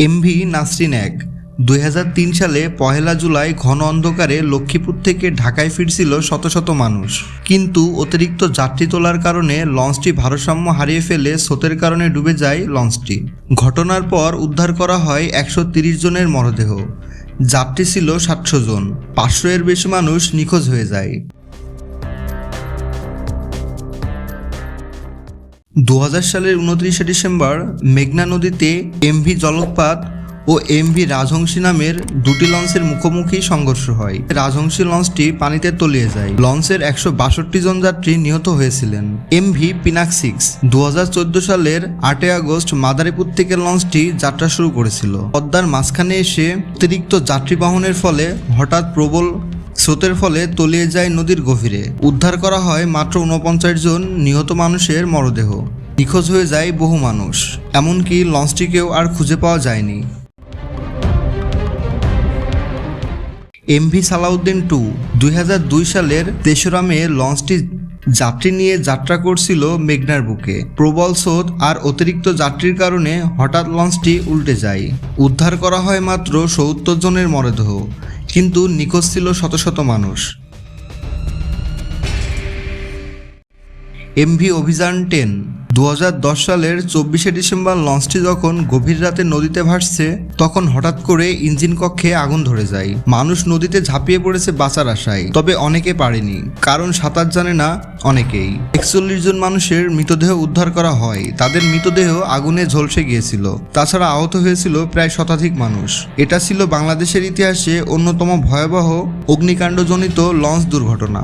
MV Nasrin এক। দুই সালে পহেলা জুলাই ঘন অন্ধকারে লক্ষ্মীপুর থেকে ঢাকায় ফিরছিল শত শত মানুষ। কিন্তু অতিরিক্ত যাত্রী তোলার কারণে লঞ্চটি ভারসাম্য হারিয়ে ফেলে স্রোতের কারণে ডুবে যায় লঞ্চটি। ঘটনার পর উদ্ধার করা হয় একশো জনের মরদেহ। যাত্রী ছিল সাতশো জন। পাঁচশো এর বেশি মানুষ নিখোঁজ হয়ে যায়। দু হাজার সালের উনত্রিশে ডিসেম্বর মেঘনা নদীতে এমভি জলপাত ও এমভি রাজহংসী নামের দুটি লঞ্চের মুখোমুখি সংঘর্ষ হয়। রাজহংসী লঞ্চটি পানিতে তলিয়ে যায়। লঞ্চের একশো বাষট্টি জন যাত্রী নিহত হয়েছিলেন। এমভি পিনাক সিক্স দু সালের আটই আগস্ট মাদারীপুর থেকে লঞ্চটি যাত্রা শুরু করেছিল। পদ্মার মাঝখানে এসে অতিরিক্ত যাত্রী বহনের ফলে হঠাৎ প্রবল স্রোতের ফলে তলিয়ে যায় নদীর গভীরে। উদ্ধার করা হয় মাত্র উনপঞ্চাশ জন নিহত মানুষের মরদেহ। নিখোঁজ হয়ে যায় বহু মানুষ। এমনকি লঞ্চটিকেও আর খুঁজে পাওয়া যায়নি। এমভি সালাউদ্দিন টু দুই হাজার দুই সালের তেসরা মে লঞ্চটি যাত্রী নিয়ে যাত্রা করছিল মেঘনার বুকে। প্রবল স্রোত আর অতিরিক্ত যাত্রীর কারণে হঠাৎ লঞ্চটি উল্টে যায়। উদ্ধার করা হয় মাত্র সত্তর জনের মরদেহ। কিন্তু নিখোঁজ ছিল শত শত মানুষ। এমভি অভিযান টেন দু হাজার দশ সালের চব্বিশে ডিসেম্বর লঞ্চটি যখন গভীর রাতে নদীতে ভাসছে, তখন হঠাৎ করে ইঞ্জিন কক্ষে আগুন ধরে যায়। মানুষ নদীতে ঝাঁপিয়ে পড়েছে বাঁচার আশায়, তবে অনেকে পারেনি। কারণ সাঁতার জানে না অনেকেই। একচল্লিশ জন মানুষের মৃতদেহ উদ্ধার করা হয়। তাদের মৃতদেহ আগুনে ঝলসে গিয়েছিল। তাছাড়া আহত হয়েছিল প্রায় শতাধিক মানুষ। এটা ছিল বাংলাদেশের ইতিহাসে অন্যতম ভয়াবহ অগ্নিকাণ্ডজনিত লঞ্চ দুর্ঘটনা।